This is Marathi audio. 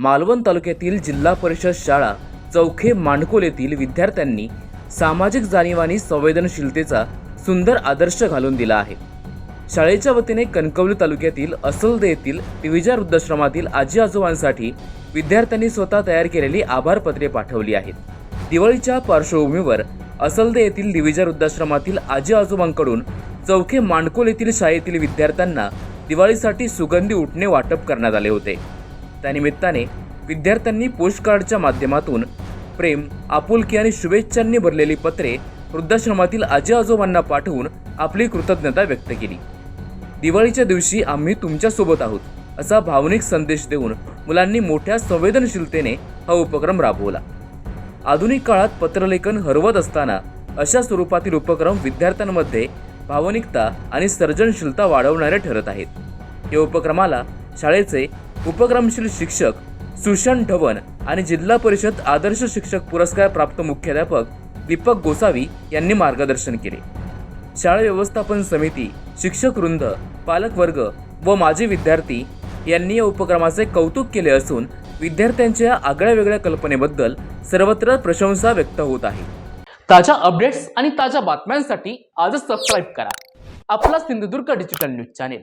मालवण तालुक्यातील जिल्हा परिषद शाळा चौखे मांडकोल येथील विद्यार्थ्यांनी सामाजिक जाणीव संवेदनशीलतेचा सुंदर आदर्श घालून दिला आहे. शाळेच्या वतीने कणकवली तालुक्यातील असलदे येथील दिविजा वृद्धाश्रमातील आजी आजोबांसाठी विद्यार्थ्यांनी स्वतः तयार केलेली आभारपत्रे पाठवली आहेत. दिवाळीच्या पार्श्वभूमीवर असलदे येथील दिविजा वृद्धाश्रमातील आजी आजोबांकडून चौखे मांडकोल येथील शाळेतील विद्यार्थ्यांना दिवाळीसाठी सुगंधी उठणे वाटप करण्यात आले होते. त्यानिमित्ताने विद्यार्थ्यांनी पोस्टकार्डच्या माध्यमातून प्रेम आपुलकी आणि शुभेच्छांनी भरलेली पत्रे वृद्धाश्रमातील आजी आजोबांना पाठवून आपली कृतज्ञता व्यक्त केली. दिवाळीच्या दिवशी आम्ही तुमच्यासोबत आहोत असा भावनिक संदेश देऊन मुलांनी मोठ्या संवेदनशीलतेने हा उपक्रम राबवला. आधुनिक काळात पत्रलेखन हरवत असताना अशा स्वरूपातील उपक्रम विद्यार्थ्यांमध्ये भावनिकता आणि सर्जनशीलता वाढवणारे ठरत आहेत. या उपक्रमाला शाळेचे उपक्रमशील शिक्षक सुशांत ढवण आणि जिल्हा परिषद आदर्श शिक्षक पुरस्कार प्राप्त मुख्याध्यापक दीपक गोसावी यांनी मार्गदर्शन केले. शाळा व्यवस्थापन समिती शिक्षक वृंद पालकवर्ग व माजी विद्यार्थी यांनी या उपक्रमाचे कौतुक केले असून विद्यार्थ्यांच्या आगळ्या वेगळ्या कल्पनेबद्दल सर्वत्र प्रशंसा व्यक्त होत आहे. ताज्या अपडेट्स आणि ताज्या बातम्यांसाठी आजच सबस्क्राईब करा. आपला Sindhudurg digital news channel